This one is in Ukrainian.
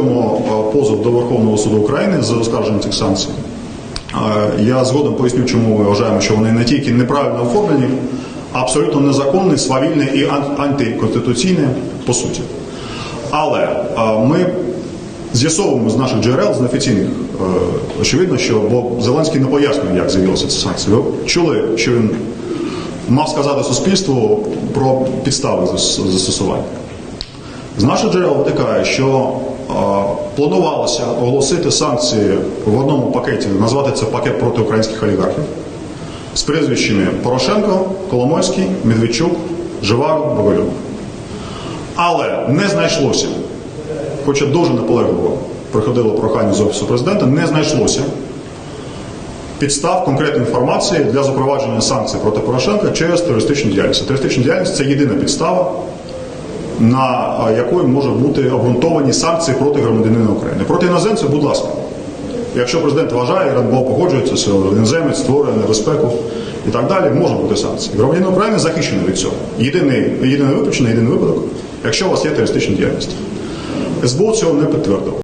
Готуємо е, позов до Верховного суду України за оскарження цих санкцій. Е, Я згодом поясню, чому ми вважаємо, що вони не тільки неправильно оформлені, а абсолютно незаконні, свавільні і ан- антиконституційні по суті. Але е, ми з'ясовуємо з наших джерел, з неофіційних, очевидно, що бо Зеленський не пояснює, як з'явилися ці санкції. Ви чули, що він мав сказати суспільству про підстави застосування. З наших джерел витикає, що планувалося оголосити санкції в одному пакеті, назвати це пакет проти українських олігархів з прізвищами Порошенко, Коломойський, Медведчук, Живаго, Боголюб. Але не знайшлося, хоча дуже наполегливо приходило прохання з Офісу президента, не знайшлося підстав конкретної інформації для запровадження санкцій проти Порошенка через терористичну діяльність. Терористична діяльність це єдина підстава, на якої можуть бути обґрунтовані санкції проти громадянина України. Проти іноземців, будь ласка. Якщо президент вважає, Радбо погоджується, що іноземець створює небезпеку і так далі, можуть бути санкції. Громадянин України захищений від цього. Єдиний, єдине виключення, єдиний випадок, якщо у вас є терористична діяльність. СБУ цього не підтвердило.